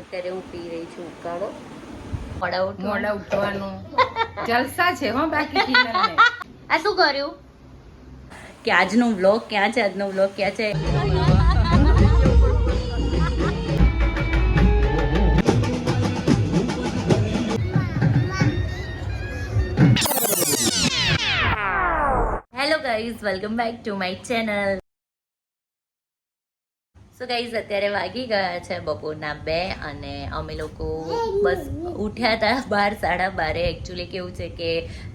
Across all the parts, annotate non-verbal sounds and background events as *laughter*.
અત્યારે હું પી રહી છું ઉકાળો. મોડા ઉઠવાનું. જલસા છે હો બાકી આ શું કર્યું? કે આજનો વ્લોગ ક્યાં છે? આજનો વ્લોગ ક્યાં છે? Hello guys welcome back to my channel so guys અત્યારે વાગી ગયા છે બપોરના બે અને અમે લોકો બસ ઉઠ્યા હતા બાર, સાડા બારે. એકચ્યુઅલી કેવું છે કે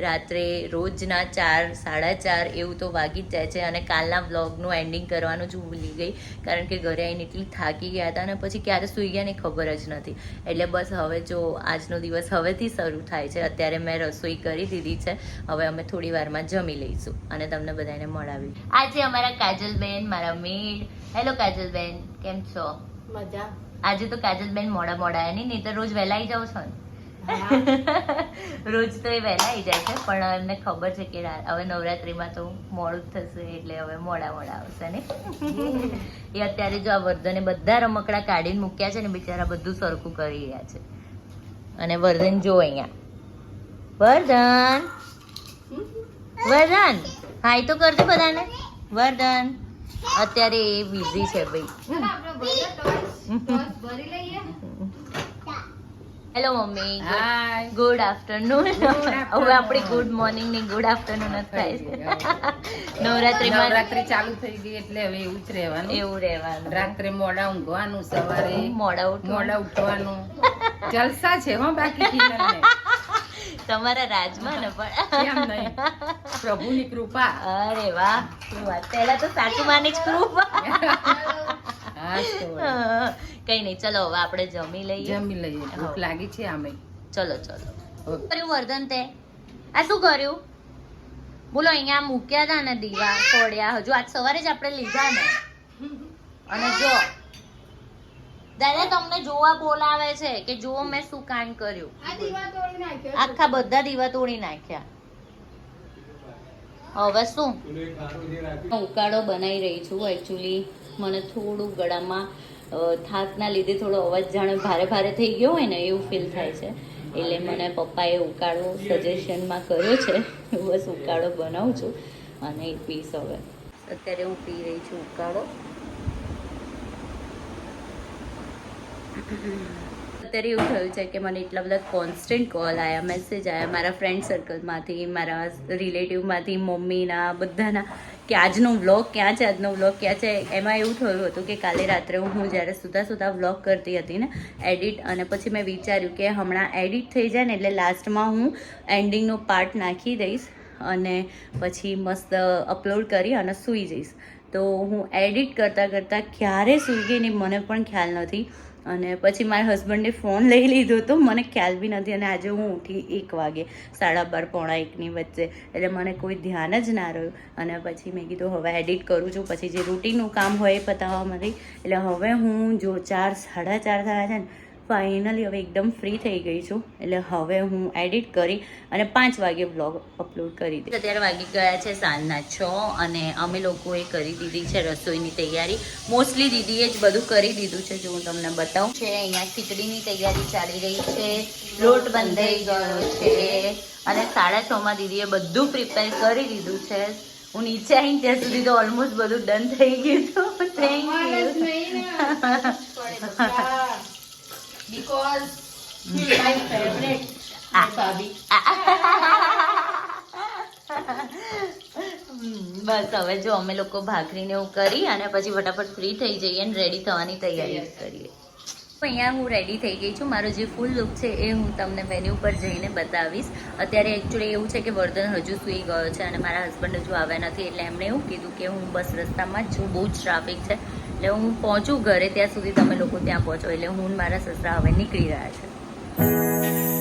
રાત્રે રોજના ચાર, સાડા ચાર એવું તો વાગી જ જાય છે અને કાલના વ્લોગનું એન્ડિંગ કરવાનું જ ભૂલી ગઈ કારણ કે ઘરે આવીને એટલી થાકી ગયા હતા અને પછી ક્યારે સૂઈ ગયા ને ખબર જ નથી. એટલે બસ હવે જો આજનો દિવસ હવેથી શરૂ થાય છે. અત્યારે મેં રસોઈ કરી દીધી છે. હવે અમે થોડી વારમાં જમી લઈશું અને તમને બધાને મળાવી આજે અમારા કાજલબેન, મારા મેડ. હેલો કાજલબેન. કેમ છો? મજા. આજે તો કાજલબેન મોડા મોડા આવ્યા નહીં તો રોજ વહેલા આવી જાઓ છો ને. *laughs* રોજ તો એ વહેલા આવી જાય છે પણ એમને ખબર છે કે હવે નવરાત્રીમાં તો મોડું થશે એટલે હવે મોડા મોડા આવશે ને. એ અત્યારે જો આ વર્ધને બધા રમકડા કાઢીને મૂક્યા છે ને બિચારા બધું સરખું કરી રહ્યા છે. અને વર્ધન જો અહીંયા. વર્ધન! વર્ધન! હાય તો કરજો બધાને. વર્ધન! અત્યારે એ બિઝી છે ભાઈ. Hello mummy. Hi good afternoon afternoon. હવે આપણી ગુડ મોર્નિંગની ગુડ આફ્ટરનૂન જ થાય છે. નવરાત્રીમાં રાત્રે ચાલુ થઈ ગઈ એટલે હવે એવું જ રહેવાનું. એવું રહેવાનું. રાત્રે મોડા ઊંઘવાનું સવારે મોડા મોડા ઉઠવાનું. જલસા છે હો બાકી. તમારા રાજમાં ને પણ. પ્રભુની કૃપા. અરે વાહ શું વાત પહેલા તો સાચું માની જ કૃપા. કઈ નહીં ચલો હવે આપણે જમી લઈએ. જમી લઈએ. ભૂખ લાગી છે આમે. ચલો ચલો. કર્યું વર્ધન તે? આ શું કર્યું? બોલો અહીંયા મૂક્યા હતા ને દીવા તોડ્યા. હજુ આજ સવારે જ આપણે લીધા ને. અને જો દાદા તમને જોવા બોલાવે છે કે જુઓ મેં શું કાંડ કર્યું. આખા બધા દીવા તોડી નાખ્યા. હવે શું? ઉકાળો બનાવી રહી છું એકચ્યુઅલી મને થોડું ગળામાં થાકના લીધે થોડો અવાજ જાણે ભારે ભારે થઈ ગયો હોય ને એવું ફીલ થાય છે. એટલે મને પપ્પાએ ઉકાળો સજેશનમાં કર્યો છે. હું બસ ઉકાળો બનાવું છું. અને એ પીસ હવે. અત્યારે હું પી રહી છું ઉકાળો. અત્યારે એવું થયું છે કે મને એટલા બધા કોન્સ્ટન્ટ કોલ આવ્યા મેસેજ આવ્યા મારા ફ્રેન્ડ સર્કલમાંથી મારા રિલેટિવમાંથી મમ્મીના, બધાના, કે આજનો વ્લોગ ક્યાં છે, આજનો વ્લોગ ક્યાં છે? એમાં એવું થયું હતું કે કાલે રાત્રે હું જ્યારે સુતા સુતા વ્લોગ કરતી હતી ને એડિટ અને પછી મેં વિચાર્યું કે હમણાં એડિટ થઈ જાય ને એટલે લાસ્ટમાં હું એન્ડિંગનો પાર્ટ નાખી દઈશ અને પછી મસ્ત અપલોડ કરી અને સૂઈ જઈશ. તો હું એડિટ કરતાં કરતાં ક્યારે સૂઈ ગઈ ને મને પણ ખ્યાલ નથી. અને પછી મારા હસબન્ડે ફોન લઈ લીધો તો મને ખ્યાલ બી નથી અને આજે હું ઉઠી એક વાગે સાડા બાર પોણા એકની વચ્ચે. એટલે મને કોઈ ધ્યાન જ ના રહ્યું. અને પછી મેં કીધું, હવે એડિટ કરું છું. પછી જે રૂટીનનું કામ હોય એ પતાવવા મારી એટલે હવે હું જો ચાર, સાડા ચાર થયા છે ને ફાઇનલી હવે એકદમ ફ્રી થઈ ગઈ છું. એટલે હવે હું એડિટ કરી અને પાંચ વાગે બ્લોગ અપલોડ કરી દઈશ. અત્યારે વાગી ગયા છે સાંજના છ અને અમે લોકોએ કરી દીધી છે રસોઈની તૈયારી. મોસ્ટલી દીદીએ જ બધું કરી દીધું છે જો હું તમને બતાવું. છે અહીંયા ખીચડીની તૈયારી ચાલી રહી છે લોટ બંધાઈ ગયો છે અને સાડા છમાં દીદીએ બધું પ્રિપેર કરી દીધું છે. હું નીચે આવીને ત્યાં સુધી તો ઓલમોસ્ટ બધું ડન થઈ ગયું હતું. થેન્ક યુ *laughs* હમ, *laughs* બસ હવે જો અમે લોકો ભાખરીને એવું કરી અને પછી ફટાફટ ફ્રી થઈ જઈએ અને રેડી થવાની તૈયારી કરીએ. અહીંયા હું રેડી થઈ ગઈ છું. મારો જે ફૂલ લુક છે એ હું તમને મેન્યુ પર જઈને બતાવીશ. અત્યારે એકચ્યુઅલી એવું છે કે વર્ધન હજુ સૂઈ ગયો છે અને મારા હસબન્ડ હજુ આવ્યા નથી એટલે એમણે એવું કીધું કે હું બસ રસ્તામાં જ છું. બહુ જ ટ્રાફિક છે. એટલે હું પહોંચું ઘરે ત્યાં સુધી તમે લોકો ત્યાં પહોંચો. એટલે હું મારા સસરા હવે નીકળી રહ્યા છે.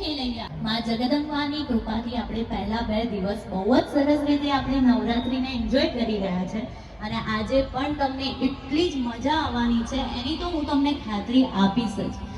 જગદંબાની કૃપાથી આપણે પહેલા બે દિવસ બહુ જ સરસ રીતે આપણે નવરાત્રીને એન્જોય કરી રહ્યા છે. અને આજે પણ તમને એટલી જ મજા આવવાની છે. એની તો હું તમને ખાતરી આપીશ જ.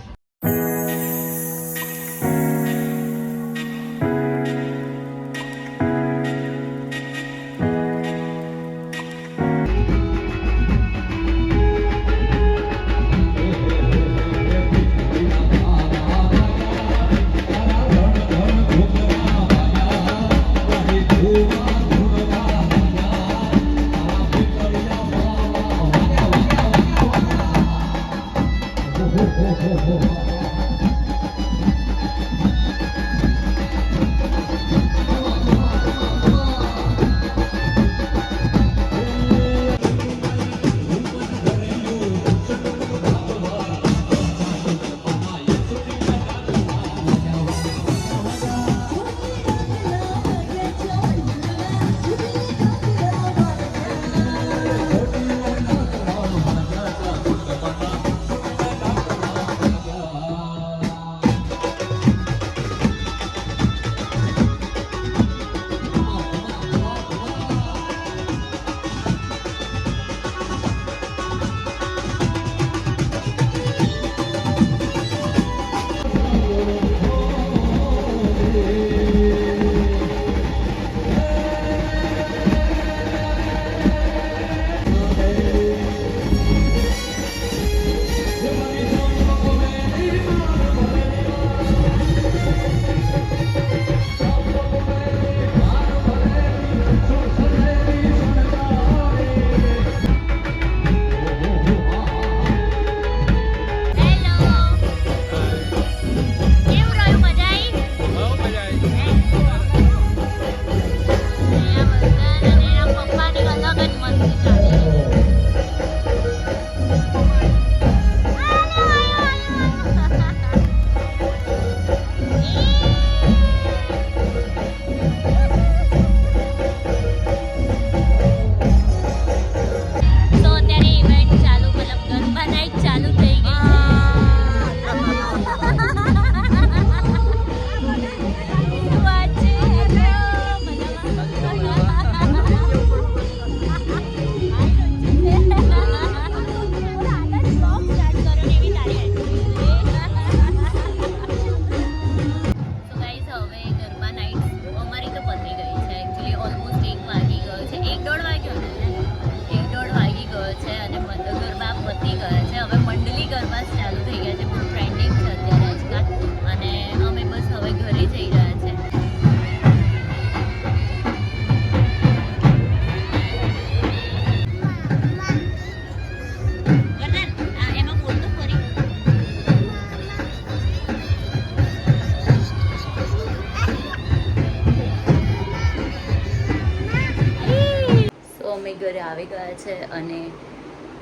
આવી ગયા છે અને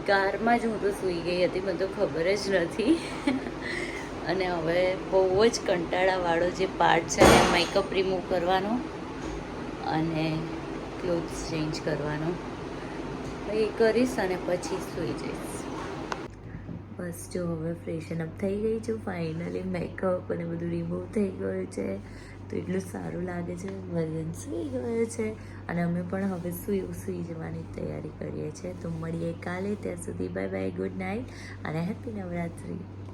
કારમાં જ હું તો સૂઈ ગઈ હતી, મને તો ખબર જ નથી. અને હવે બહુ જ કંટાળાવાળો જે પાર્ટ છે મેકઅપ રિમૂવ કરવાનો અને ક્લોથ્સ ચેન્જ કરવાનો. એ કરીશ અને પછી સૂઈ જઈશ. બસ જો હવે ફ્રેશન અપ થઈ ગઈ છું ફાઇનલી મેકઅપ અને બધું રિમૂવ થઈ ગયું છે. તો એટલું સારું લાગે છે, વજન સૂઈ ગયો છે. અને અમે પણ હવે સૂઈ સૂઈ જવાની તૈયારી કરીએ છીએ. તો મળીએ કાલે, ત્યાં સુધી બાય બાય ગુડ નાઇટ અને હેપી નવરાત્રી.